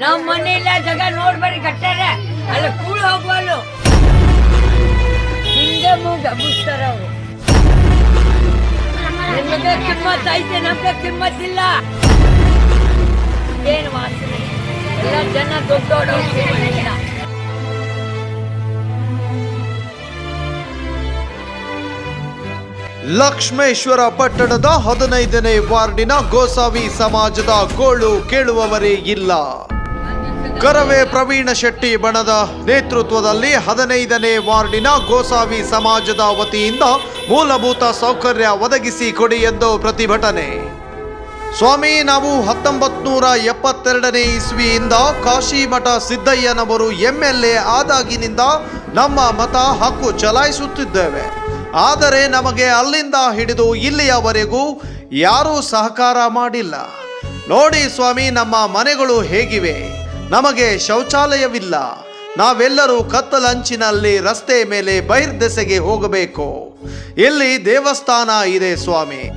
ನಮ್ಮ ಮನೆ ಇಲ್ಲ ಜಾಗ ನೋಡ್ಬರಿ ಕಟ್ಟಾರ ಅಲ್ಲ, ಕೂಳು ಹೋಗ್ವಲ್ಲು ಹಿಂಗೆ ಮೂಗ ಬುಸ್ತಾರ ಅವರು. ಕಿಮ್ಮತ್ ಐತೆ, ನಮ್ಗೆ ಕಿಮ್ಮತ್ ಇಲ್ಲ. ಏನು ವಾಸನೆ? ಎಲ್ಲ ಜನ ದೊಡ್ಡ ಲಕ್ಷ್ಮೇಶ್ವರ ಪಟ್ಟಣದ ಹದಿನೈದನೇ ವಾರ್ಡಿನ ಗೋಸಾವಿ ಸಮಾಜದ ಗೋಳು ಕೇಳುವವರೇ ಇಲ್ಲ. ಕರವೇ ಪ್ರವೀಣ ಶೆಟ್ಟಿ ಬಣದ ನೇತೃತ್ವದಲ್ಲಿ ಹದಿನೈದನೇ ವಾರ್ಡಿನ ಗೋಸಾವಿ ಸಮಾಜದ ವತಿಯಿಂದ ಮೂಲಭೂತ ಸೌಕರ್ಯ ಒದಗಿಸಿ ಕೊಡಿ ಎಂದು ಪ್ರತಿಭಟನೆ. ಸ್ವಾಮಿ, ನಾವು ಹತ್ತೊಂಬತ್ ನೂರ ಎಪ್ಪತ್ತೆರಡನೇ ಇಸ್ವಿಯಿಂದ ಕಾಶಿಮಠ ಸಿದ್ದಯ್ಯನವರು ಎಂ ಎಲ್ ಎ ಆದಾಗಿನಿಂದ ನಮ್ಮ ಮತ ಹಕ್ಕು ಚಲಾಯಿಸುತ್ತಿದ್ದೇವೆ. ಆದರೆ ನಮಗೆ ಅಲ್ಲಿಂದ ಹಿಡಿದು ಇಲ್ಲಿಯವರೆಗೂ ಯಾರೂ ಸಹಕಾರ ಮಾಡಿಲ್ಲ. ನೋಡಿ ಸ್ವಾಮಿ, ನಮ್ಮ ಮನೆಗಳು ಹೇಗಿವೆ? ನಮಗೆ ಶೌಚಾಲಯವಿಲ್ಲ. ನಾವೆಲ್ಲರೂ ಕತ್ತಲಂಚಿನಲ್ಲಿ ರಸ್ತೆ ಮೇಲೆ ಬಹಿರ್ದೆಸೆಗೆ ಹೋಗಬೇಕು. ಇಲ್ಲಿ ದೇವಸ್ಥಾನ ಇದೆ ಸ್ವಾಮಿ.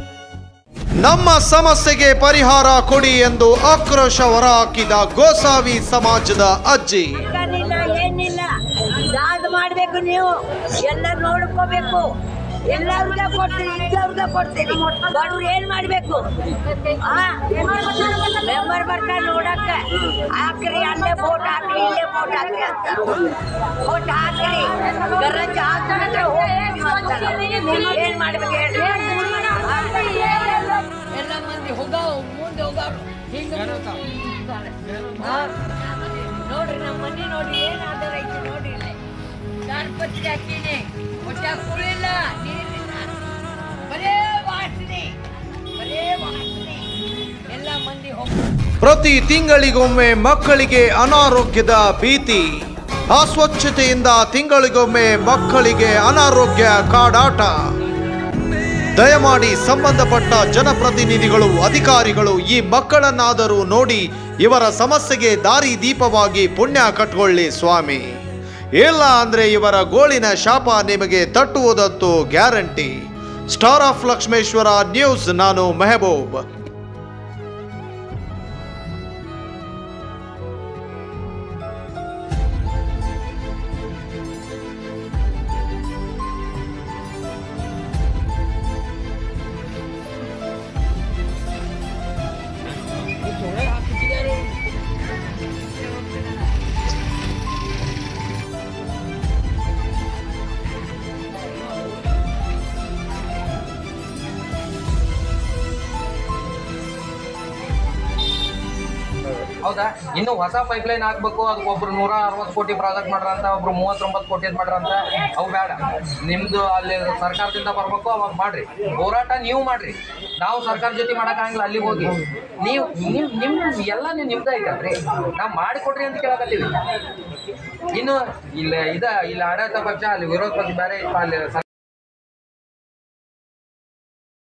ನಮ್ಮ ಸಮಸ್ಯೆಗೆ ಪರಿಹಾರ ಕೊಡಿ ಎಂದು ಆಕ್ರೋಶ ಹೊರಹಾಕಿದ ಗೋಸಾವಿ ಸಮಾಜದ ಅಜ್ಜಿ. ಯಾವ್ದು ನೀವು. ಎಲ್ಲ ನೋಡ್ಕೋಬೇಕು. ಎಲ್ಲವ್ರಿಗೆ ಕೊಡ್ತೀನಿ ಇದ್ದವ್ರಿಗೆ ಕೊಡ್ತೀನಿ. ಬಡವ್ರು ಏನ್ ಮಾಡ್ಬೇಕು? ಮೆಂಬರ್ ಬರ್ತಾರೆ ನೋಡಕ್ಕ. ಹಾಕ್ರಿ, ಅಲ್ಲೇ ಫೋಟ್ ಹಾಕ್ರಿ, ಇಲ್ಲೇ ಫೋಟೋ ಹಾಕ್ರಿ ಅಂತ. ಫೋಟ್ ಹಾಕ್ರಿ. ಗರಜ್ ಅಂತಾರೆ. ಏನ್ ಮಾಡ್ಬೇಕು ಹೇಳಿ. ಎಲ್ಲ ಮಂದಿ ಹೋಗ, ಮುಂದೆ ಹಿಂಗೆ. ನೋಡ್ರಿ, ನಮ್ಮ ಮನೆ ನೋಡ್ರಿ ಏನ್ ಆಧಾರ ಐತಿ ನೋಡ್ರಿ ಹಾಕಿನಿ. ಹೊಟ್ಟೆ ಪ್ರತಿ ತಿಂಗಳಿಗೊಮ್ಮೆ ಮಕ್ಕಳಿಗೆ ಅನಾರೋಗ್ಯದ ಭೀತಿ. ಅಸ್ವಚ್ಛತೆಯಿಂದ ತಿಂಗಳಿಗೊಮ್ಮೆ ಮಕ್ಕಳಿಗೆ ಅನಾರೋಗ್ಯ ಕಾಡಾಟ. ದಯಮಾಡಿ ಸಂಬಂಧಪಟ್ಟ ಜನಪ್ರತಿನಿಧಿಗಳು, ಅಧಿಕಾರಿಗಳು ಈ ಮಕ್ಕಳನ್ನಾದರೂ ನೋಡಿ ಇವರ ಸಮಸ್ಯೆಗೆ ದಾರಿ ದೀಪವಾಗಿ ಪುಣ್ಯ ಕಟ್ಕೊಳ್ಳಿ ಸ್ವಾಮಿ. ಇಲ್ಲ ಅಂದ್ರೆ ಇವರ ಗೋಳಿನ ಶಾಪ ನಿಮಗೆ ತಟ್ಟುವುದಂತೂ guarantee. Star of Lakshmeshwar news, ನಾನು ಮೆಹಬೂಬ್. ಹೌದಾ? ಇನ್ನು ಹೊಸ ಪೈಪ್ ಲೈನ್ ಹಾಕ್ಬೇಕು ಅದಕ್ಕೆ ಒಬ್ರು ನೂರ ಅರವತ್ತು ಕೋಟಿ ಪ್ರಾಜೆಕ್ಟ್ ಮಾಡ್ರಂತ, ಒಬ್ರು ಮೂವತ್ತೊಂಬತ್ತು ಕೋಟಿ ಮಾಡ್ರ ಅಂತ ಅವು ಬೇಡ. ನಿಮ್ದು ಅಲ್ಲಿ ಸರ್ಕಾರದಿಂದ ಬರ್ಬೇಕು, ಅವಾಗ ಮಾಡ್ರಿ. ಹೋರಾಟ ನೀವು ಮಾಡ್ರಿ. ನಾವು ಸರ್ಕಾರ ಜೊತೆ ಮಾಡಕ್ಕಾಗಿಲ್ಲ ಅಲ್ಲಿ ಹೋಗಿ. ನೀವು, ನಿಮ್ ನಿಮ್, ಎಲ್ಲ ನೀವು ನಿಮ್ದು ಐತಲ್ರಿ. ನಾವು ಮಾಡಿಕೊಡ್ರಿ ಅಂತ ಕೇಳಕತ್ತೀವಿ. ಇನ್ನು, ಇಲ್ಲ, ಇದ, ಇಲ್ಲಿ ಆಡಳಿತ ಪಕ್ಷ, ಅಲ್ಲಿ ವಿರೋಧ ಪಕ್ಷ ಬೇರೆ ಅಲ್ಲಿ